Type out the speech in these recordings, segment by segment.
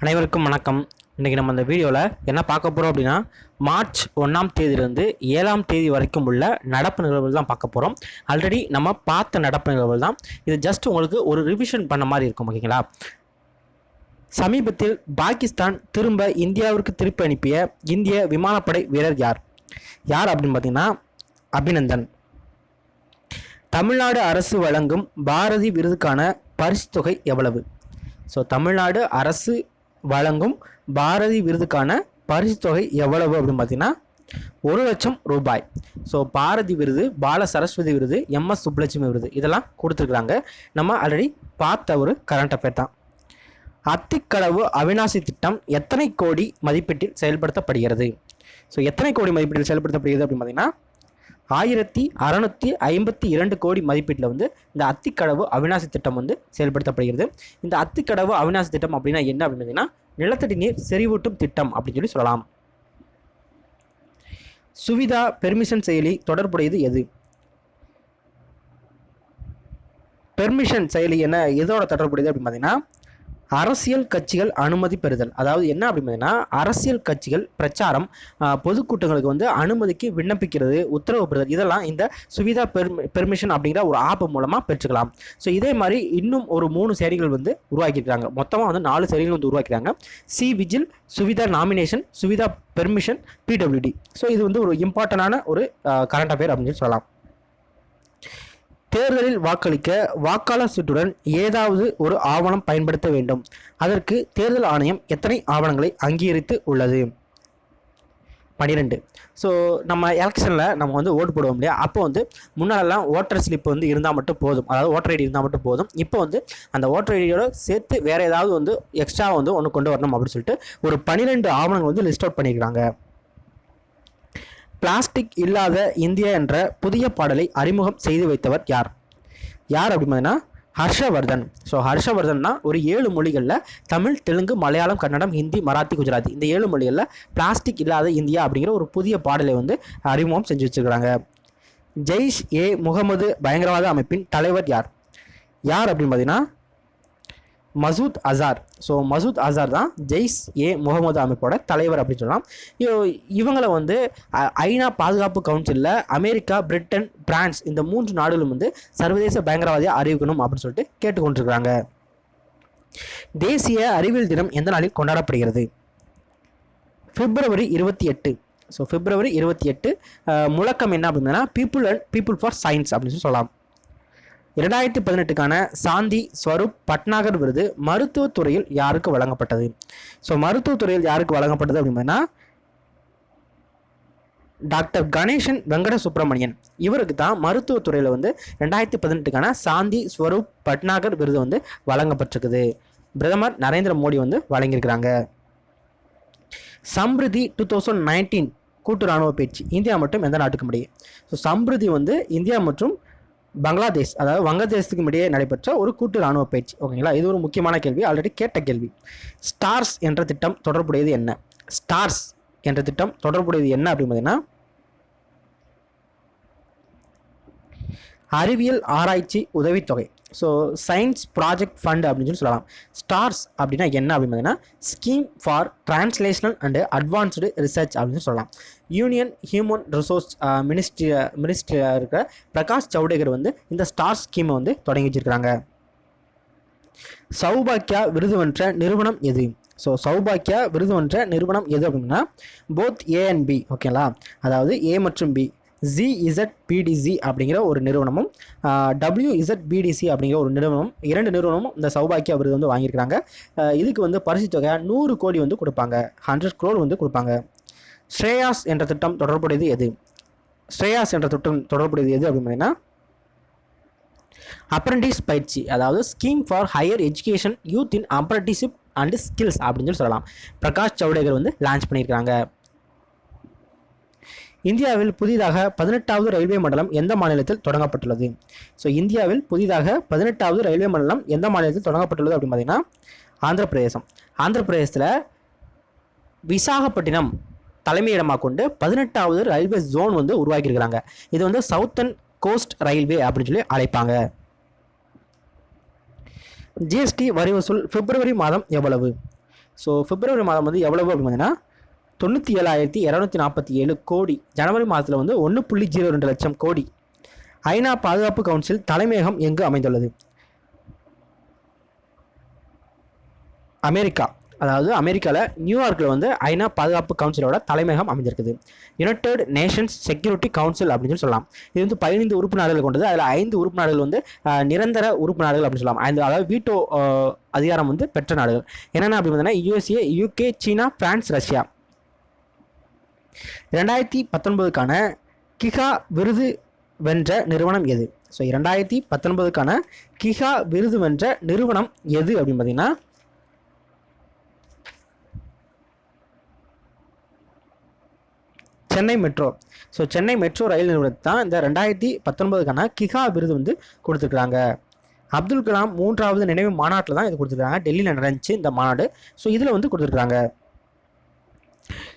அனைவருக்கும் வணக்கம். இன்றைக்கி நம்ம இந்த வீடியோவில் என்ன பார்க்க போகிறோம் அப்படின்னா மார்ச் ஒன்றாம் தேதியிலிருந்து ஏழாம் தேதி வரைக்கும் உள்ள நடப்பு நிகழ்வுகள் தான் பார்க்க போகிறோம் ஆல்ரெடி நம்ம பார்த்த நடப்பு நிகழ்வுகள் தான். இது ஜஸ்ட் உங்களுக்கு ஒரு ரிவிஷன் பண்ண மாதிரி இருக்கும் ஓகேங்களா? சமீபத்தில் பாகிஸ்தான் திரும்ப இந்தியாவிற்கு திருப்பி அனுப்பிய இந்திய விமானப்படை வீரர் யார்? யார் அப்படின்னு பார்த்தீங்கன்னா அபிநந்தன். தமிழ்நாடு அரசு வழங்கும் பாரதி விருதுக்கான பரிசு தொகை எவ்வளவு? ஸோ தமிழ்நாடு அரசு வழங்கும் பாரதி விருதுக்கான பரிசு தொகை எவ்வளவு அப்படின்னு பார்த்தீங்கன்னா ஒரு லட்சம் ரூபாய். ஸோ பாரதி விருது பால சரஸ்வதி விருது எம்எஸ் சுப்புலட்சுமி விருது இதெல்லாம் கொடுத்துருக்குறாங்க. நம்ம ஆல்ரெடி பார்த்த ஒரு கரண்ட் அஃபேர் தான். அத்திக்கடவு அவிநாசி திட்டம் எத்தனை கோடி மதிப்பீட்டில் செயல்படுத்தப்படுகிறது? ஸோ எத்தனை கோடி மதிப்பீட்டில் செயல்படுத்தப்படுகிறது அப்படின்னு பார்த்தீங்கன்னா ஆயிரத்தி அறநூற்றி ஐம்பத்தி இரண்டு கோடி மதிப்பீட்டில் வந்து இந்த அத்திக்கடவு அவிநாசி திட்டம் வந்து செயல்படுத்தப்படுகிறது. இந்த அத்திக்கடவு அவிநாசி திட்டம் அப்படின்னா என்ன அப்படின்னு பார்த்தீங்கன்னா நிலத்தடி நீர் செறிவூட்டும் திட்டம் அப்படின்னு சொல்லி சொல்லலாம். சுவிதா பெர்மிஷன் செயலி தொடர்புடையது எது? பெர்மிஷன் செயலி என்ன எதோட தொடர்புடையது அப்படின்னு பார்த்தீங்கன்னா அரசியல் கட்சிகள் அனுமதி பெறுதல். அதாவது என்ன அப்படின்னா அரசியல் கட்சிகள் பிரச்சாரம் பொதுக்கூட்டங்களுக்கு வந்து அனுமதிக்கு விண்ணப்பிக்கிறது உத்தரவு பெறுதல். இதெல்லாம் இந்த சுவிதா பெர்மி பெர்மிஷன் அப்படிங்கிற ஒரு ஆப் மூலமாக பெற்றுக்கலாம். ஸோ இதே மாதிரி இன்னும் ஒரு மூணு சேரிகள் வந்து உருவாக்கியிருக்காங்க. மொத்தமாக வந்து நாலு சேரிகள் வந்து உருவாக்கிறாங்க C vigil Suvidha nomination Suvidha permission PWD so இது வந்து ஒரு இம்பார்ட்டண்டான ஒரு கரண்ட் அஃபேர் அப்படின்னு சொல்லி சொல்லலாம். தேர்தலில் வாக்களிக்க வாக்காளர் சீட்டுடன் ஏதாவது ஒரு ஆவணம் பயன்படுத்த வேண்டும். அதற்கு தேர்தல் ஆணையம் எத்தனை ஆவணங்களை அங்கீகரித்து உள்ளது? பன்னிரெண்டு ஸோ நம்ம எலெக்ஷனில் நம்ம வந்து ஓட்டு போடுவோம் இல்லையா? அப்போ வந்து முன்னாலெல்லாம் ஓட்டர் ஸ்லிப் வந்து இருந்தால் மட்டும் போதும். அதாவது ஓட்டர் ஐடி இருந்தால் மட்டும் போதும். இப்போ வந்து அந்த ஓட்டர் ஐடியோட சேர்த்து வேறு ஏதாவது வந்து எக்ஸ்ட்ரா வந்து ஒன்று கொண்டு வரணும் அப்படின்னு சொல்லிட்டு ஒரு பன்னிரெண்டு ஆவணங்கள் வந்து லிஸ்ட் அவுட் பண்ணியிருக்காங்க பிளாஸ்டிக் இல்லாத இந்தியா என்ற புதிய பாடலை அறிமுகம் செய்து வைத்தவர் யார்? யார் அப்படின்னு பார்த்தீங்கன்னா ஹர்ஷவர்தன். ஸோ ஹர்ஷவர்தன்னா ஒரு ஏழு மொழிகளில் தமிழ் தெலுங்கு மலையாளம் கன்னடம் ஹிந்தி மராத்தி குஜராத்தி இந்த ஏழு மொழிகளில் பிளாஸ்டிக் இல்லாத இந்தியா அப்படிங்கிற ஒரு புதிய பாடலை வந்து அறிமுகம் செஞ்சு வச்சுருக்கிறாங்க. ஜெய்ஷ் ஏ முகமது பயங்கரவாத அமைப்பின் தலைவர் யார்? யார் அப்படின்னு பார்த்தீங்கன்னா மசூத் அசார். ஸோ மசூத் அசார் தான் ஜெய்ஸ் ஏ முகமது அமைப்போட தலைவர் அப்படின்னு சொல்லலாம். இவங்களை வந்து ஐநா பாதுகாப்பு கவுன்சிலில் அமெரிக்கா பிரிட்டன் பிரான்ஸ் இந்த மூன்று நாடுகளும் வந்து சர்வதேச பயங்கரவாதியாக அறிவிக்கணும் அப்படின்னு சொல்லிட்டு கேட்டுக்கொண்டிருக்கிறாங்க. தேசிய அறிவியல் தினம் எந்த நாளில் கொண்டாடப்படுகிறது? பிப்ரவரி இருபத்தி எட்டு. ஸோ பிப்ரவரி இருபத்தி எட்டு முழக்கம் என்ன அப்படின்னா people and people for science அப்படின்னு சொல்லி சொல்லலாம். இரண்டாயிரத்தி பதினெட்டுக்கான சாந்தி ஸ்வரூப் பட்நாகர் விருது மருத்துவத் துறையில் யாருக்கு வழங்கப்பட்டது? ஸோ மருத்துவத் துறையில் யாருக்கு வழங்கப்பட்டது அப்படின்னா டாக்டர் கணேசன் வெங்கட சுப்பிரமணியன் இவருக்கு தான் மருத்துவத்துறையில் வந்து ரெண்டாயிரத்தி பதினெட்டுக்கான சாந்தி ஸ்வரூப் பட்நாகர் விருது வந்து வழங்கப்பட்டிருக்குது. பிரதமர் நரேந்திர மோடி வந்து வழங்கியிருக்கிறாங்க. சம்ருதி டூ தௌசண்ட் நைன்டீன் கூட்டு இராணுவ பயிற்சி இந்தியா மற்றும் எந்த நாட்டுக்கும் முடியும் ஸோ சம்ருதி வந்து இந்தியா மற்றும் பங்களாதேஷ் அதாவது வங்கதேசத்துக்கும் இடையே நடைபெற்ற ஒரு கூட்டு ராணுவ பயிற்சி. ஓகேங்களா? இது ஒரு முக்கியமான கேள்வி. ஆல்ரெடி கேட்ட கேள்வி. ஸ்டார்ஸ் என்ற திட்டம் தொடர்புடையது என்ன? ஸ்டார்ஸ் என்ற திட்டம் தொடர்புடையது என்ன அப்படின்னு பார்த்தீங்கன்னா அறிவியல் ஆராய்ச்சி உதவித்தொகை. ஸோ சயின்ஸ் ப்ராஜெக்ட் ஃபண்ட் அப்படின்னு சொல்லி சொல்லலாம். ஸ்டார்ஸ் அப்படின்னா என்ன அப்படின்னு பார்த்தீங்கன்னா scheme for translational and advanced research அப்படின்னு சொல்லலாம். யூனியன் ஹியூமன் ரிசோர்ஸ் மினிஸ்ட்ரி மினிஸ்ட்ரியாக இருக்கிற பிரகாஷ் ஜவடேகர் வந்து இந்த ஸ்டார் ஸ்கீமை வந்து தொடங்கி வச்சிருக்கிறாங்க. சௌபாக்கியா விருது வென்ற நிறுவனம் எது? ஸோ சௌபாக்கியா விருது வென்ற நிறுவனம் எது அப்படின்னா போத் ஏ அண்ட் பி ஓகேங்களா அதாவது ஏ மற்றும் பி ஜி இசட் பிடிசி அப்படிங்கிற ஒரு நிறுவனமும் டபிள்யூ இசட் பிடிசி அப்படிங்கிற ஒரு நிறுவனம் இரண்டு நிறுவனமும் இந்த சௌபாக்கியா விருது வந்து வாங்கியிருக்கிறாங்க. இதுக்கு வந்து பரிசு தொகை நூறு கோடி வந்து கொடுப்பாங்க. ஹண்ட்ரட் crore வந்து கொடுப்பாங்க. ஸ்ரேயாஸ் என்ற திட்டம் தொடர்புடையது எது? ஸ்ரேயாஸ் என்ற திட்டம் தொடர்புடையது எது அப்படின்னு பார்த்தீங்கன்னா அப்ரண்டிஸ் பயிற்சி அதாவது scheme for higher education youth in apprenticeship and skills அப்படின்னு சொல்லி சொல்லலாம். பிரகாஷ் ஜவடேகர் வந்து லான்ச் பண்ணியிருக்காங்க இந்தியாவில் புதிதாக பதினெட்டாவது ரயில்வே மண்டலம் எந்த மாநிலத்தில் தொடங்கப்பட்டுள்ளது? ஸோ இந்தியாவில் புதிதாக பதினெட்டாவது ரயில்வே மண்டலம் எந்த மாநிலத்தில் தொடங்கப்பட்டுள்ளது அப்படின்னு பார்த்தீங்கன்னா ஆந்திர பிரதேசம் ஆந்திர பிரதேசத்தில் விசாகப்பட்டினம் தலைமையிடமாக கொண்டு பதினெட்டாவது ரயில்வே ஜோன் வந்து உருவாக்கியிருக்கிறாங்க. இது வந்து சவுத்தன் கோஸ்ட் ரயில்வே அப்படின்னு சொல்லி அழைப்பாங்க. ஜிஎஸ்டி வரி வசூல் பிப்ரவரி மாதம் எவ்வளவு? ஸோ பிப்ரவரி மாதம் வந்து எவ்வளவு அப்படின்னு பார்த்தீங்கன்னா தொண்ணூற்றி ஏழாயிரத்தி இரநூத்தி நாற்பத்தி ஏழு கோடி. ஜனவரி மாதத்தில் வந்து ஒன்று புள்ளி ஜீரோ ரெண்டு லட்சம் கோடி. ஐநா பாதுகாப்பு கவுன்சில் தலைமையகம் எங்கு அமைந்துள்ளது? அமெரிக்கா. அதாவது அமெரிக்காவில் நியூயார்க்கில் வந்து ஐநா பாதுகாப்பு கவுன்சிலோட தலைமையகம் அமைஞ்சிருக்குது. யுனைடெட் நேஷன்ஸ் செக்யூரிட்டி கவுன்சில் அப்படின்னு சொல்லலாம். இது வந்து பதினைந்து உறுப்பு நாடுகள் கொண்டது. அதில் ஐந்து உறுப்பு நாடுகள் வந்து நிரந்தர உறுப்பு நாடுகள் அப்படின்னு சொல்லலாம். ஐந்து அதாவது வீட்டோ அதிகாரம் வந்து பெற்ற நாடுகள். என்னென்ன அப்படின்னு பார்த்தீங்கன்னா யூஎஸ்ஏ யூகே சீனா பிரான்ஸ் ரஷ்யா. ரெண்டாயிரத்தி பத்தொன்பதுக்கான கிகா விருது வென்ற நிறுவனம் எது? ஸோ இரண்டாயிரத்தி பத்தொன்பதுக்கான கிகா விருது வென்ற நிறுவனம் எது அப்படின்னு பார்த்தீங்கன்னா Chennai metro. So Chennai metro rail நிறுவனத்தை தான் இந்த ரெண்டாயிரத்தி பத்தொன்பதுக்கான கிகா விருது வந்து கொடுத்துருக்குறாங்க. அப்துல் கலாம் மூன்றாவது நினைவு மாநாட்டில் தான் இது கொடுத்துருக்காங்க டெல்லியில் நடந்துச்சு இந்த மாநாடு. ஸோ இதில் வந்து கொடுத்துருக்காங்க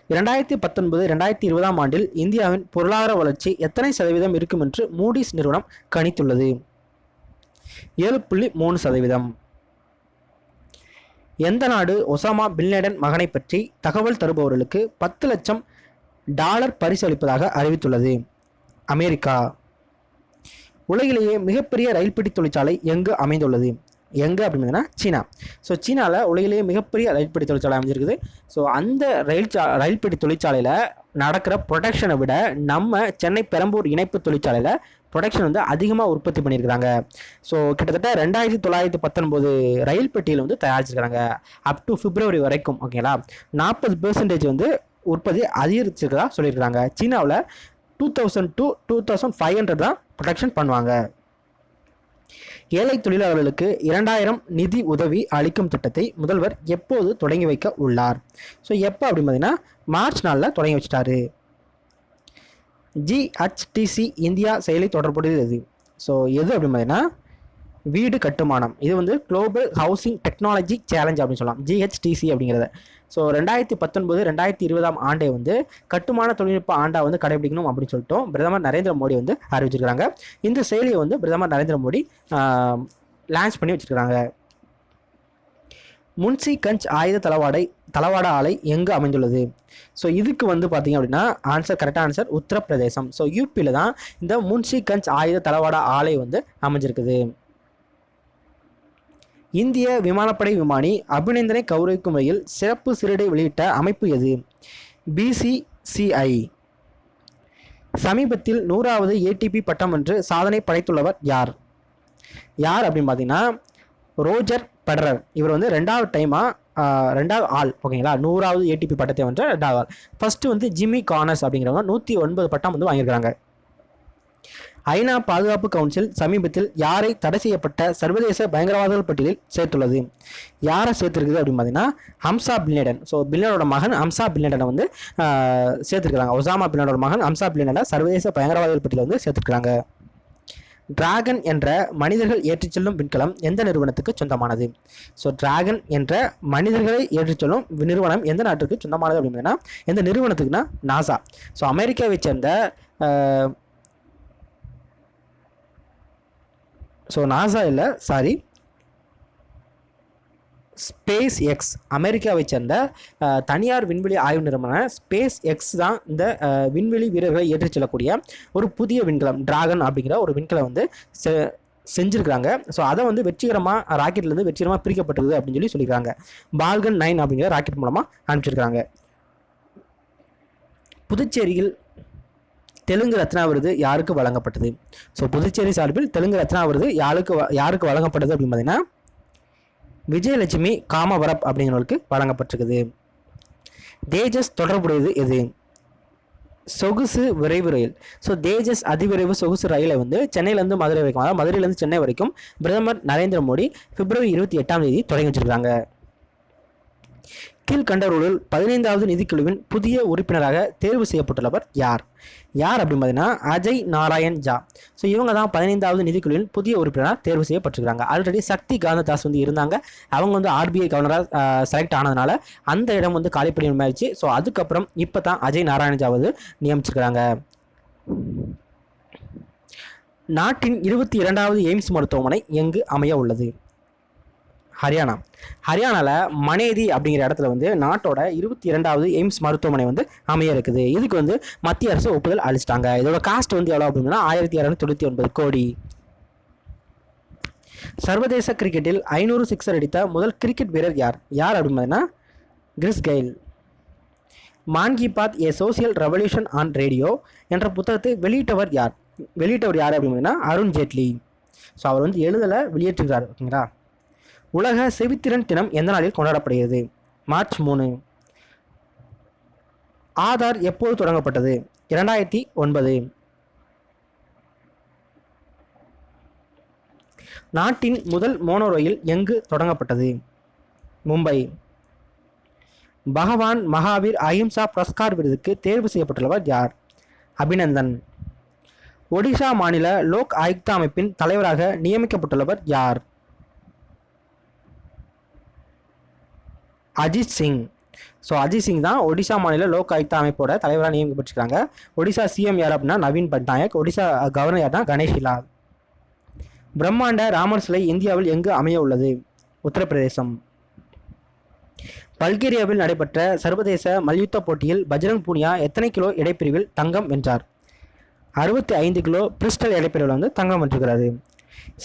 இரண்டாயிரத்தி பத்தொன்பது ரெண்டாயிரத்தி இருபதாம் ஆண்டில் இந்தியாவின் பொருளாதார வளர்ச்சி எத்தனை சதவீதம் இருக்கும் என்று மூடிஸ் நிறுவனம் கணித்துள்ளது. ஏழு புள்ளி மூணு சதவீதம். எந்த நாடு ஒசாமா பின்லேடன் மகனை பற்றி தகவல் தருபவர்களுக்கு பத்து லட்சம் டாலர் பரிசு அளிப்பதாக அறிவித்துள்ளது. அமெரிக்கா. உலகிலேயே மிகப்பெரிய ரயில்பெட்டி தொழிற்சாலை எங்கு அமைந்துள்ளது? எங்கே அப்படிங்கிறதுனா சீனா. ஸோ சீனாவில் உலகிலேயே மிகப்பெரிய ரயில்பிடி தொழிற்சாலை அமைஞ்சிருக்குது. ஸோ அந்த ரயில் சா ரயில்பிடி தொழிற்சாலையில் நடக்கிற ப்ரொடக்ஷனை விட நம்ம சென்னை பெரம்பூர் இணைப்பு தொழிற்சாலையில் ப்ரொடக்ஷன் வந்து அதிகமாக உற்பத்தி பண்ணியிருக்கிறாங்க. ஸோ கிட்டத்தட்ட ரெண்டாயிரத்தி தொள்ளாயிரத்தி பத்தொன்பது ரயில் பெட்டியில் வந்து தயாரிச்சிருக்கிறாங்க. அப் டு பிப்ரவரி வரைக்கும் ஓகேங்களா நாற்பது பெர்சன்டேஜ் வந்து உற்பத்தி அதிகரிச்சிருக்கிறதா சொல்லியிருக்கிறாங்க. சீனாவில் two thousand two two thousand five hundred தான் ப்ரொடக்ஷன் பண்ணுவாங்க. ஏழை தொழிலாளர்களுக்கு இரண்டாயிரம் நிதி உதவி அளிக்கும் திட்டத்தை முதல்வர் எப்போது தொடங்கி வைக்க உள்ளார்? ஸோ எப்போ அப்படின்னு பார்த்தீங்கன்னா மார்ச் நாளில் தொடங்கி வச்சிட்டாரு. ஜிஹெச்டிசி இந்தியா செயலி தொடர்புடையது. எது ஸோ எது அப்படின்னு பார்த்தீங்கன்னா வீடு கட்டுமானம். இது வந்து குளோபல் ஹவுசிங் டெக்னாலஜி சேலஞ்ச் அப்படின்னு சொல்லலாம். ஜிஹெச்டிசி அப்படிங்கிறத. ஸோ ரெண்டாயிரத்தி பத்தொன்பது ரெண்டாயிரத்தி இருபதாம் ஆண்டை வந்து கட்டுமான தொழில்நுட்ப ஆண்டாக வந்து கடைபிடிக்கணும் அப்படின்னு சொல்லிட்டு பிரதமர் நரேந்திர மோடி வந்து அறிவிச்சிருக்காங்க இந்த செயலியை வந்து பிரதமர் நரேந்திர மோடி லான்ச் பண்ணி வச்சுருக்கிறாங்க. முன்சி கஞ்ச் ஆயுத தளவாடை தளவாட ஆலை எங்கு அமைந்துள்ளது? ஸோ இதுக்கு வந்து பார்த்தீங்க அப்படின்னா ஆன்சர் கரெக்டாக ஆன்சர் உத்தரப்பிரதேசம். ஸோ யூபியில் தான் இந்த முன்சி கஞ்ச் ஆயுத தளவாட ஆலை வந்து அமைஞ்சிருக்குது. இந்திய விமானப்படை விமானி அபிநந்தனை கௌரவிக்கும் வகையில் சிறப்பு சிறுடை வெளியிட்ட அமைப்பு எது? பிசிசிஐ சமீபத்தில் நூறாவது ஏடிபி பட்டம் என்று சாதனை படைத்துள்ளவர் யார்? யார் அப்படின்னு பார்த்தீங்கன்னா ரோஜர் பெடரர். இவர் வந்து ரெண்டாவது டைமாக ரெண்டாவது ஆள் ஓகேங்களா? நூறாவது ஏடிபி பட்டத்தை வென்ற ரெண்டாவது ஆள். ஃபஸ்ட்டு வந்து ஜிம்மி கார்னஸ் அப்படிங்கிறவங்க நூற்றி ஒன்பது பட்டம் வந்து வாங்கியிருக்காங்க ஐநா பாதுகாப்பு கவுன்சில் சமீபத்தில் யாரை தடை செய்யப்பட்ட சர்வதேச பயங்கரவாதிகள் பட்டியலில் சேர்த்துள்ளது? யாரை சேர்த்துருக்குது அப்படின்னு பார்த்தீங்கன்னா ஹம்சா பின்லேடன் ஸோ பின்லேடனோட மகன் ஹம்சா பின்லேடனை வந்து ஆஹ், ஒசாமா பின்லேடனோட மகன் ஹம்சா பின்லேடனை சர்வதேச பயங்கரவாதிகள் பட்டியலில் வந்து சேர்த்துருக்காங்க டிராகன் என்ற மனிதர்கள் ஏற்றிச் செல்லும் விண்கலம் எந்த நிறுவனத்துக்கு சொந்தமானது? ஸோ டிராகன் என்ற மனிதர்களை ஏற்றிச் செல்லும் நிறுவனம் எந்த நாட்டுக்கு சொந்தமானது அப்படின்னா எந்த நிறுவனத்துக்குன்னா நாசா. ஸோ அமெரிக்காவை சேர்ந்த ஸோ நாசா இல்லை சாரி ஸ்பேஸ் எக்ஸ் அமெரிக்காவை சேர்ந்த தனியார் விண்வெளி ஆய்வு நிறுவனம் ஸ்பேஸ் எக்ஸ் தான் இந்த விண்வெளி வீரர்களை ஏற்றிச் செல்லக்கூடிய ஒரு புதிய விண்கலம் டிராகன் அப்படிங்கிற ஒரு விண்கலம் வந்து செ- செஞ்சுருக்காங்க ஸோ அதை வந்து வெற்றிகரமாக ராக்கெட்லேருந்து வெற்றிகரமாக பிரிக்கப்பட்டிருக்குது அப்படின்னு சொல்லி சொல்லியிருக்காங்க. பால்கன் நைன் அப்படிங்கிற ராக்கெட் மூலமாக அனுப்பிச்சிருக்காங்க புதுச்சேரியில் தெலுங்கு ரத்னா விருது யாருக்கு வழங்கப்பட்டது? ஸோ புதுச்சேரி சார்பில் தெலுங்கு ரத்னா விருது யாருக்கு வ- யாருக்கு வழங்கப்பட்டது அப்படின்னு பார்த்தீங்கன்னா விஜயலட்சுமி காமவரப் அப்படிங்கிறவருக்கு வழங்கப்பட்டிருக்குது. தேஜஸ் தொடர்புடையது எது? சொகுசு விரைவு ரயில். ஸோ தேஜஸ் அதிவிரைவு சொகுசு ரயிலை வந்து சென்னையிலேருந்து மதுரை வரைக்கும் அதாவது மதுரையிலேருந்து சென்னை வரைக்கும் பிரதமர் நரேந்திர மோடி பிப்ரவரி இருபத்தி எட்டாம் தேதி தொடங்கி வச்சிருக்காங்க கீழ்கண்டவர்களுள் பதினைந்தாவது நிதிக்குழுவின் புதிய உறுப்பினராக தேர்வு செய்யப்பட்டுள்ளவர் யார்? யார் அப்படின்னு பார்த்தீங்கன்னா அஜய் நாராயண் ஜா. ஸோ இவங்க தான் பதினைந்தாவது நிதிக்குழுவின் புதிய உறுப்பினராக தேர்வு செய்யப்பட்டிருக்காங்க ஆல்ரெடி சக்தி காந்ததாஸ் வந்து இருந்தாங்க. அவங்க வந்து ஆர்பிஐ கவர்னராக செலக்ட் ஆனதுனால அந்த இடம் வந்து காலிப்படி ஆயிடுச்சு ஸோ அதுக்கப்புறம் இப்போ தான் அஜய் நாராயண் ஜா வந்து நியமிச்சிருக்கிறாங்க. நாட்டின் இருபத்தி இரண்டாவது எய்ம்ஸ் மருத்துவமனை எங்கு அமைய உள்ளது? ஹரியானா. ஹரியானாவில் மனேதி அப்படிங்கிற இடத்துல வந்து நாட்டோட இருபத்தி இரண்டாவது எய்ம்ஸ் மருத்துவமனை வந்து அமைய இருக்குது. இதுக்கு வந்து மத்திய அரசு ஒப்புதல் அளிச்சிட்டாங்க. இதோட காஸ்ட் வந்து எவ்வளோ அப்படின்னா ஆயிரத்தி இரநூத்தி தொண்ணூற்றி ஒன்பது கோடி. சர்வதேச கிரிக்கெட்டில் ஐநூறு சிக்ஸர் அடித்த முதல் கிரிக்கெட் வீரர் யார்? யார் அப்படின்னா Chris Gayle. Mann Ki Baat a social revolution on radio என்ற புத்தகத்தை வெளியிட்டவர் யார்? வெளியிட்டவர் யார் அப்படின்னா அருண் ஜேட்லி. ஸோ அவர் வந்து எழுதலை வெளியேற்றுகிறார் ஓகேங்களா? உலக செவித்திறன் தினம் எந்த நாளில் கொண்டாடப்படுகிறது? மார்ச் மூணு. ஆதார் எப்போது தொடங்கப்பட்டது? இரண்டாயிரத்தி ஒன்பது. நாட்டின் முதல் மோனோ ரயில் எங்கு தொடங்கப்பட்டது? மும்பை. பகவான் மகாவீர் அஹிம்சா புரஸ்கார் விருதுக்கு தேர்வு செய்யப்பட்டுள்ளவர் யார்? அபிநந்தன். ஒடிசா மாநில லோக் ஆயுக்தா அமைப்பின் தலைவராக நியமிக்கப்பட்டுள்ளவர் யார்? அஜித் சிங். ஸோ அஜித் சிங் தான் ஒடிசா மாநில லோக் ஆயுக்தா அமைப்போட தலைவராக நியமிக்கப்பட்டிருக்காங்க ஒடிசா சிஎம் யார் அப்படின்னா நவீன் பட்நாயக் ஒடிஷா கவர்னர் யார்னா கணேஷ் லால் பிரம்மாண்ட ராமர் சிலை இந்தியாவில் எங்கு அமைய உள்ளது? உத்தரப்பிரதேசம். பல்கேரியாவில் நடைபெற்ற சர்வதேச மல்யுத்த போட்டியில் பஜ்ரங் பூனியா எத்தனை கிலோ எடைப்பிரிவில் தங்கம் வென்றார்? அறுபத்தி ஐந்து கிலோ பிரிஸ்டல் எடைப்பிரிவில் வந்து தங்கம் வென்றுகிறாரு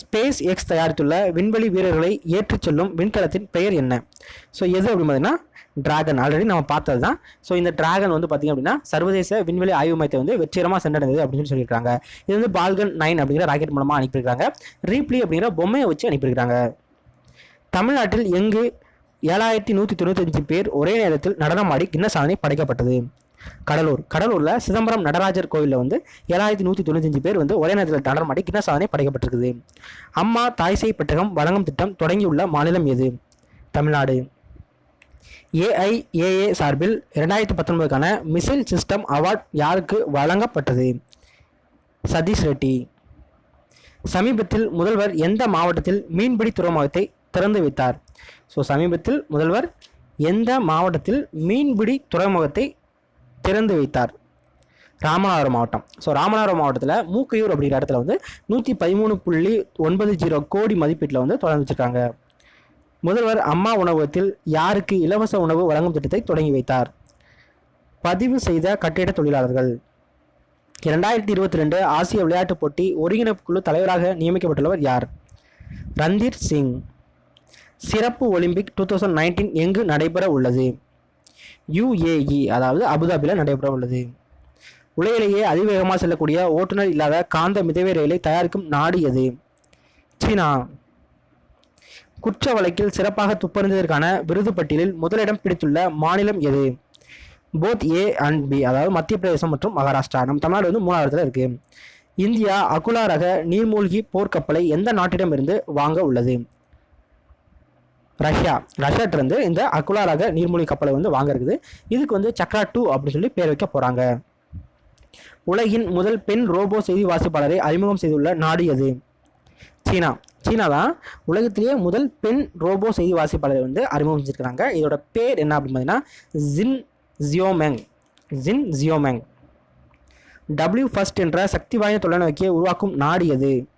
ஸ்பேஸ் எக்ஸ் தயாரித்துள்ள விண்வெளி வீரர்களை ஏற்றிச் செல்லும் விண்கலத்தின் பெயர் என்ன? ஸோ எது அப்படின்னு பார்த்தீங்கன்னா டிராகன் ஆல்ரெடி நம்ம பார்த்தது தான் ஸோ இந்த டிராகன் வந்து பார்த்திங்க அப்படின்னா சர்வதேச விண்வெளி ஆய்வு மையத்தை வந்து வெற்றிகரமாக சென்றடைந்தது அப்படின்னு சொல்லியிருக்காங்க. இது வந்து பால்கன் நைன் அப்படிங்கிற ராக்கெட் மூலமாக அனுப்பியிருக்காங்க. ரீப்ளி அப்படிங்கிற பொம்மையை வச்சு அனுப்பியிருக்காங்க. தமிழ்நாட்டில் எங்கு ஏழாயிரத்தி நூற்றி தொண்ணூத்தஞ்சு பேர் ஒரே நேரத்தில் நடனமாடி கின்ன சாதனை படைக்கப்பட்டது? கடலூர். கடலூரில் சிதம்பரம் நடராஜர் கோயிலில் வந்து ஏழாயிரத்தி நூற்றி தொண்ணூத்தஞ்சு பேர் வந்து ஒரே நேரத்தில் தளர்மாடி கிண்ண சாதனை படைக்கப்பட்டிருக்குது. அம்மா தாய்சை பெட்டகம் வழங்கும் திட்டம் தொடங்கியுள்ள மாநிலம் எது? தமிழ்நாடு. ஏஐஏஏ சார்பில் இரண்டாயிரத்தி பத்தொன்பதுக்கான மிசைல் சிஸ்டம் அவார்ட் யாருக்கு வழங்கப்பட்டது? சதீஷ் ரெட்டி. சமீபத்தில் முதல்வர் எந்த மாவட்டத்தில் மீன்பிடி துறைமுகத்தை திறந்து வைத்தார்? ஸோ சமீபத்தில் முதல்வர் எந்த மாவட்டத்தில் மீன்பிடி துறைமுகத்தை திறந்து வைத்தார். ராமநாதபுரம் மாவட்டம். ஸோ ராமநாதபுரம் மாவட்டத்தில் மூக்கையூர் அப்படிங்கிற இடத்துல வந்து நூற்றி பதிமூணு புள்ளி ஒன்பது ஜீரோ கோடி மதிப்பீட்டில் வந்து தொடர்ந்து வச்சுருக்காங்க. முதல்வர் அம்மா உணவகத்தில் யாருக்கு இலவச உணவு வழங்கும் திட்டத்தை தொடங்கி வைத்தார். பதிவு செய்த கட்டிட தொழிலாளர்கள். இரண்டாயிரத்தி இருபத்தி ரெண்டு ஆசிய விளையாட்டுப் போட்டி ஒருங்கிணைப்பு குழு தலைவராக நியமிக்கப்பட்டுள்ளவர் யார்? ரந்தீர் சிங். சிறப்பு ஒலிம்பிக் டூ தௌசண்ட் நைன்டீன் எங்கு நடைபெற உள்ளது? யுஏஇ அதாவது அபுதாபியில் நடைபெற உள்ளது. உலகிலேயே அதிவேகமாக செல்லக்கூடிய ஓட்டுநர் இல்லாத காந்த மிதவை ரயிலை தயாரிக்கும் நாடு எது? சீனா. குற்ற வழக்கில் சிறப்பாக துப்பறிந்ததற்கான விருது பட்டியலில் முதலிடம் பிடித்துள்ள மாநிலம் எது? போத் ஏ அண்ட் பி அதாவது மத்திய பிரதேசம் மற்றும் மகாராஷ்டிரா. நம் தமிழ்நாடு வந்து மூணாவது இடத்துல இருக்கு. இந்தியா அகுலா ரக நீர்மூழ்கி போர்க்கப்பலை எந்த நாட்டிடமிருந்து வாங்க உள்ளது? ரஷ்யா. ரஷ்யாட்டிருந்து இந்த அக்குலா ரக நீர்மூழ்கி கப்பலை வந்து வாங்க இதுக்கு வந்து சக்ரா டூ அப்படின்னு சொல்லி பேர் வைக்க போகிறாங்க உலகின் முதல் பெண் ரோபோ செய்தி வாசிப்பாளரை அறிமுகம் செய்துள்ள நாடு எது? சீனா. சீனா தான் உலகத்திலேயே முதல் பெண் ரோபோ செய்தி வாசிப்பாளரை வந்து அறிமுகம் செஞ்சுருக்கிறாங்க. இதோட பேர் என்ன அப்படின்னு பார்த்தீங்கன்னா ஜின் ஜியோமெங். ஜின் ஜியோமெங். டபிள்யூ ஃபர்ஸ்ட் என்ற சக்தி வாய்ந்த தொலைநோக்கியை உருவாக்கும் நாடு எது?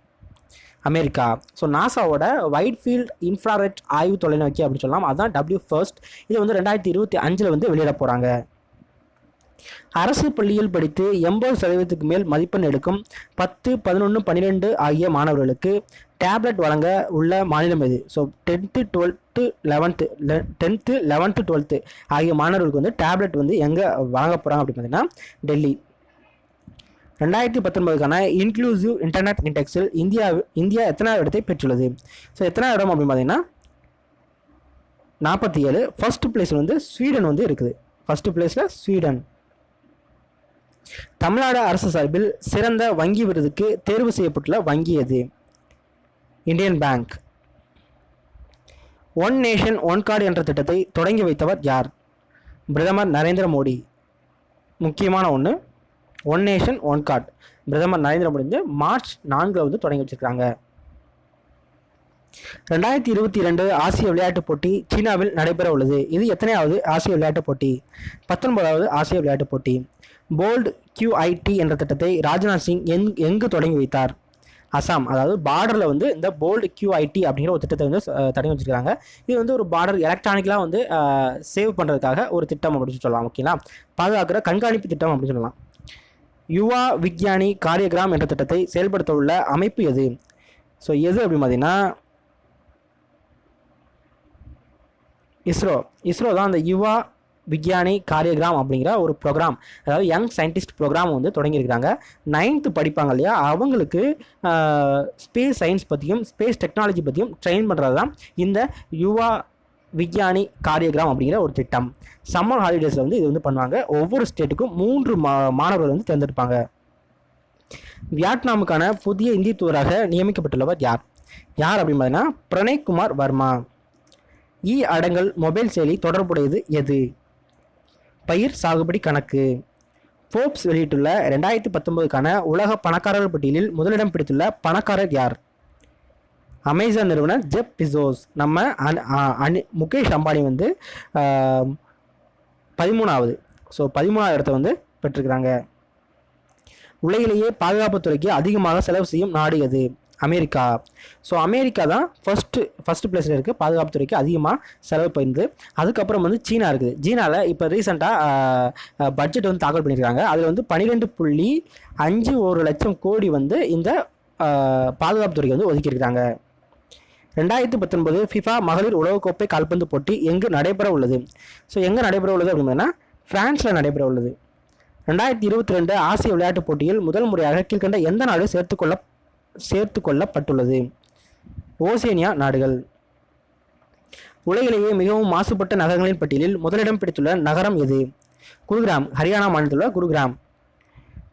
அமெரிக்கா. ஸோ நாசாவோட வைட் ஃபீல்ட் இன்ஃப்ராரெட் ஆய்வு தொலைநோக்கி அப்படின்னு சொல்லலாம். அதுதான் டபிள்யூ ஃபர்ஸ்ட் இது வந்து ரெண்டாயிரத்தி இருபத்தி அஞ்சில் வந்து வெளியிட போகிறாங்க அரசு பள்ளியில் படித்து எண்பது சதவீதத்துக்கு மேல் மதிப்பெண் எடுக்கும் பத்து பதினொன்று பன்னிரெண்டு ஆகிய மாணவர்களுக்கு டேப்லெட் வழங்க உள்ள மாநிலம் இது so tenth twelfth eleventh tenth eleventh twelfth ஆகிய மாணவர்களுக்கு வந்து டேப்லெட் வந்து எங்கே வழங்க போகிறாங்க அப்படின்னு பார்த்தீங்கன்னா டெல்லி. ரெண்டாயிரத்தி பத்தொன்பதுக்கான இன்க்ளூசிவ் இன்டர்நெட் இண்டெக்ஸில் இந்தியா இந்தியா எத்தனாவது இடத்தை பெற்றுள்ளது? ஸோ எத்தனாவது இடம் அப்படின்னு பார்த்தீங்கன்னா நாற்பத்தி ஏழு. ஃபர்ஸ்ட் பிளேஸில் வந்து ஸ்வீடன் வந்து இருக்குது. ஃபர்ஸ்ட் பிளேஸில் ஸ்வீடன் தமிழ்நாடு அரசு சார்பில் சிறந்த வங்கி விருதுக்கு தேர்வு செய்யப்பட்டுள்ள வங்கி எது? Indian bank one nation one card என்ற திட்டத்தை தொடங்கி வைத்தவர் யார்? பிரதமர் நரேந்திர மோடி. முக்கியமான ஒன்று ஒன் நேஷன் ஒன் கார்டு பிரதமர் நரேந்திர மோடி வந்து மார்ச் நான்கில் வந்து தொடங்கி வச்சிருக்காங்க ரெண்டாயிரத்தி இருபத்தி ரெண்டு ஆசிய விளையாட்டுப் போட்டி சீனாவில் நடைபெற உள்ளது இது எத்தனையாவது ஆசிய விளையாட்டுப் போட்டி? பத்தொன்பதாவது ஆசிய விளையாட்டுப் போட்டி. போல்டு கியூஐடி என்ற திட்டத்தை ராஜ்நாத் சிங் எங் எங்கு தொடங்கி வைத்தார்? அசாம். அதாவது பார்டரில் வந்து இந்த போல்டு கியூஐடி அப்படிங்கிற ஒரு திட்டத்தை வந்து தடங்கி தொடங்கி வச்சிருக்காங்க இது வந்து ஒரு பார்டர் எலக்ட்ரானிக்கலாக வந்து சேவ் பண்ணுறதுக்காக ஒரு திட்டம் அப்படின்னு சொல்லலாம். ஓகேங்களா? பாதுகாக்கிற கண்காணிப்பு திட்டம் அப்படின்னு சொல்லலாம். யுவா விக்யானி காரியகிராம் என்ற திட்டத்தை செயல்படுத்த உள்ள அமைப்பு எது? ஸோ எது அப்படின்னு பார்த்தீங்கன்னா இஸ்ரோ. இஸ்ரோ தான் அந்த யுவா விக்யானி காரியகிராம் அப்படிங்கிற ஒரு ப்ரோக்ராம் அதாவது யங் சயின்டிஸ்ட் ப்ரோக்ராம் வந்து தொடங்கியிருக்கிறாங்க. நைன்த்து படிப்பாங்க இல்லையா? அவங்களுக்கு ஸ்பேஸ் சயின்ஸ் பற்றியும் ஸ்பேஸ் டெக்னாலஜி பற்றியும் ட்ரெயின் பண்ணுறது தான் இந்த யுவா விக்யானி காரியகிராம் அப்படிங்கிற ஒரு திட்டம். சம்மர் ஹாலிடேஸில் வந்து இது வந்து பண்ணுவாங்க. ஒவ்வொரு ஸ்டேட்டுக்கும் மூன்று மா மாணவர்கள் வந்து தேர்ந்தெடுப்பாங்க. வியட்நாமுக்கான புதிய இந்திய தூதராக நியமிக்கப்பட்டுள்ளவர் யார்? யார் அப்படின்னு பார்த்தீங்கன்னா பிரணய்குமார் வர்மா. இ அடங்கல் மொபைல் செயலி தொடர்புடையது எது? பயிர் சாகுபடி கணக்கு. ஃபோர்ப்ஸ் வெளியிட்டுள்ள ரெண்டாயிரத்தி பத்தொன்பதுக்கான உலக பணக்காரர்கள் பட்டியலில் முதலிடம் பிடித்துள்ள பணக்காரர் யார்? அமேசான் நிறுவனர் ஜெப் பிசோஸ் நம்ம அ- அனி முகேஷ் அம்பானி வந்து பதிமூணாவது. ஸோ பதிமூணாவது இடத்த வந்து பெற்றிருக்கிறாங்க. உலகிலேயே பாதுகாப்புத்துறைக்கு அதிகமாக செலவு செய்யும் நாடு எது? அமெரிக்கா. ஸோ அமெரிக்கா தான் ஃபஸ்ட்டு ஃபஸ்ட்டு பிளேஸில் இருக்குது பாதுகாப்புத்துறைக்கு அதிகமாக செலவு பண்ணிது அதுக்கப்புறம் வந்து சீனா இருக்குது. சீனாவில் இப்போ ரீசெண்டாக பட்ஜெட் வந்து தாக்கல் பண்ணியிருக்காங்க அதில் வந்து பன்னிரெண்டு புள்ளி அஞ்சு ஒரு லட்சம் கோடி வந்து இந்த ஆஹ், பாதுகாப்புத்துறைக்கு வந்து ஒதுக்கியிருக்கிறாங்க. ரெண்டாயிரத்தி பத்தொன்பது ஃபிஃபா மகளிர் உலகக்கோப்பை கால்பந்து போட்டி எங்கு நடைபெற உள்ளது ஸோ எங்கே நடைபெற உள்ளது அப்படின்னா ஃப்ரான்ஸில் நடைபெற உள்ளது ரெண்டாயிரத்தி இருபத்தி ரெண்டு ஆசிய விளையாட்டுப் போட்டியில் முதல் முறையாக கீழ்கண்ட எந்த நாடு சேர்த்துக்கொள்ள சேர்த்து கொள்ளப்பட்டுள்ளது? ஓசேனியா நாடுகள். உலகிலேயே மிகவும் மாசுபட்ட நகரங்களின் பட்டியலில் முதலிடம் பிடித்துள்ள நகரம் எது? குருகிராம் ஹரியானா மாநிலத்தில் உள்ள குருகிராம்.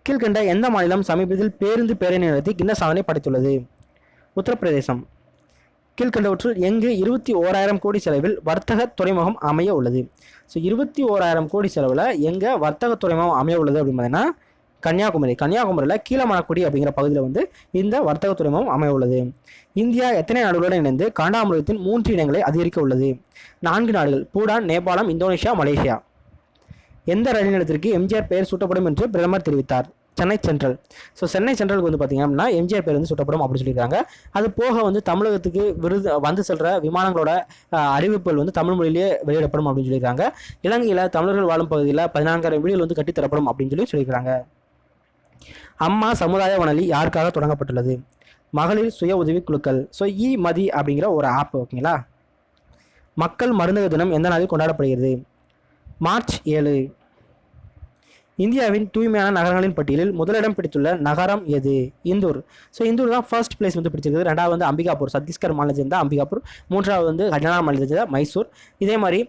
கீழ்கண்ட எந்த மாநிலம் சமீபத்தில் பேருந்து பேரணி நடத்தி கின்ன சாதனை படைத்துள்ளது? உத்தரப்பிரதேசம். கீழ்கண்டவற்றில் எங்கு இருபத்தி ஓராயிரம் கோடி செலவில் வர்த்தக துறைமுகம் அமைய உள்ளது? ஸோ இருபத்தி ஓராயிரம் கோடி செலவில் எங்கே வர்த்தக துறைமுகம் அமைய உள்ளது அப்படின்னு பார்த்தீங்கன்னா கன்னியாகுமரி. கன்னியாகுமரியில் கீழமணக்குடி அப்படிங்கிற பகுதியில் வந்து இந்த வர்த்தக துறைமுகம் அமைய உள்ளது. இந்தியா எத்தனை நாடுகளுடன் இணைந்து காண்டாமிருகத்தின் மூன்று இனங்களை அதிகரிக்க உள்ளது? நான்கு நாடுகள் பூடான் நேபாளம் இந்தோனேஷியா மலேசியா. எந்த ரயில் நிலையத்திற்கு எம்ஜிஆர் பெயர் சூட்டப்படும் என்று பிரதமர் தெரிவித்தார்? சென்னை சென்ட்ரல். ஸோ சென்னை சென்ட்ரலுக்கு வந்து பார்த்திங்க அப்படின்னா எம்ஜிஆர் பேர் வந்து சுட்டப்படும் அப்படின்னு சொல்லியிருக்காங்க. அது போக வந்து தமிழகத்துக்கு விருது வந்து செல்கிற விமானங்களோட அறிவிப்புகள் வந்து தமிழ் மொழியிலே வெளியிடப்படும் அப்படின்னு சொல்லியிருக்காங்க. இலங்கையில் தமிழர்கள் வாழும் பகுதியில் பதினான்காயிரம் வீடுகள் வந்து கட்டித்தரப்படும் அப்படின்னு சொல்லி சொல்லியிருக்காங்க. அம்மா சமுதாய வனலி யாருக்காக தொடங்கப்பட்டுள்ளது? மகளிர் சுய உதவி குழுக்கள். ஸோ இ மதி அப்படிங்கிற ஒரு ஆப் ஓகேங்களா? மக்கள் மருந்தக தினம் எந்த நாளில் கொண்டாடப்படுகிறது? மார்ச் ஏழு. இந்தியாவின் தூய்மையான நகரங்களின் பட்டியலில் முதலிடம் பிடித்துள்ள நகரம் எது? இந்தூர். ஸோ இந்தூர் தான் ஃபர்ஸ்ட் பிளேஸ் வந்து பிடிச்சிருக்குது. ரெண்டாவது வந்து அம்பிகாபூர். சத்தீஸ்கர் மாநிலத்தை தான் அம்பிகாபூர். மூன்றாவது வந்து ஹரியானா மாநிலத்தில் தான் மைசூர். இதே மாதிரி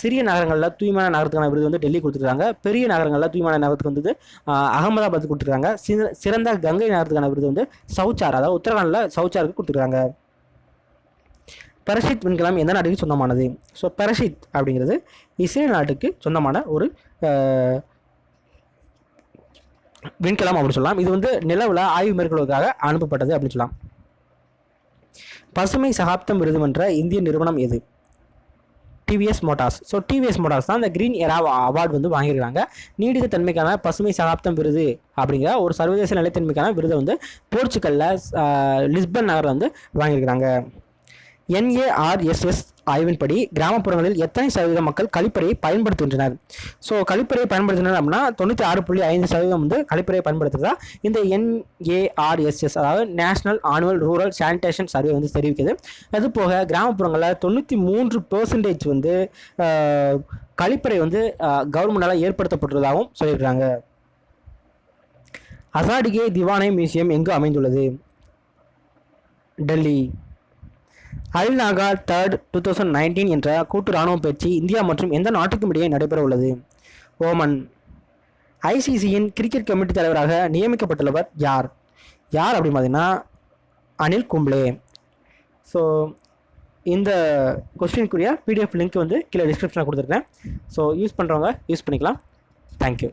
சிறிய நகரங்களில் தூய்மையான நகரத்துக்கான விருது வந்து டெல்லி கொடுத்துருக்காங்க. பெரிய நகரங்களில் தூய்மையான நகரத்துக்கு வந்து அகமதாபாத் கொடுத்துருக்காங்க. சிறந்த கங்கை நகரத்துக்கான விருது வந்து சவுச்சார் அதாவது உத்தரகாண்டில் சவுச்சாருக்கு கொடுத்துருக்காங்க. பரஷித் விண்கலம் எந்த நாட்டுக்கு சொந்தமானது? ஸோ பரஷித் அப்படிங்கிறது இஸ்ரேல் நாட்டுக்கு சொந்தமான ஒரு விண்கலம் அப்படின்னு சொல்லலாம். இது வந்து நிலவில் ஆய்வு மேற்கொள்வதற்காக அனுப்பப்பட்டது அப்படின்னு சொல்லலாம். பசுமை சகாப்தம் விருது என்ற இந்திய நிறுவனம் எது? TVS Motors so TVS Motors தான் இந்த கிரீன் எரா அவார்டு வந்து வாங்கியிருக்காங்க. நீடித்த தன்மைக்கான பசுமை சகாப்தம் விருது அப்படிங்கிற ஒரு சர்வதேச நிலைத்தன்மைக்கான விருதை வந்து போர்ச்சுகல்ல லிஸ்பன் நகரில் வந்து வாங்கியிருக்கிறாங்க. என்ஏஆர்எஸ்எஸ் ஆய்வின்படி கிராமப்புறங்களில் எத்தனை சதவீத மக்கள் கழிப்பறையை பயன்படுத்துகின்றனர்? ஸோ கழிப்பறையை பயன்படுத்தினர் அப்படின்னா தொண்ணூற்றி ஆறு புள்ளி ஐந்து சதவீதம் வந்து கழிப்பறையை பயன்படுத்துறதா? இந்த என்ஏஆர்எஸ்எஸ் அதாவது national annual rural sanitation survey வந்து தெரிவிக்குது. அது போக கிராமப்புறங்களில் தொண்ணூற்றி மூன்று பெர்சன்டேஜ் வந்து கழிப்பறை வந்து கவர்மெண்டால் ஏற்படுத்தப்பட்டுள்ளதாகவும் சொல்லியிருக்கிறாங்க. அசாடிகே திவானே மியூசியம் எங்கு அமைந்துள்ளது? Delhi. Al Najah third two thousand nineteen என்ற கூட்டு இராணுவ பயிற்சி இந்தியா மற்றும் எந்த நாட்டுக்கும் இடையே நடைபெற உள்ளது. ஓமன். ஐசிசியின் கிரிக்கெட் கமிட்டி தலைவராக நியமிக்கப்பட்டுள்ளவர் யார்? யார் அப்படின்னு பார்த்தீங்கன்னா அனில் கும்ப்ளே ஸோ இந்த கொஸ்டினுக்குரிய பிடிஎஃப் லிங்க் வந்து கீழே டிஸ்கிரிப்ஷனில் கொடுத்துருக்கேன் ஸோ யூஸ் பண்ணுறவங்க யூஸ் பண்ணிக்கலாம். Thank you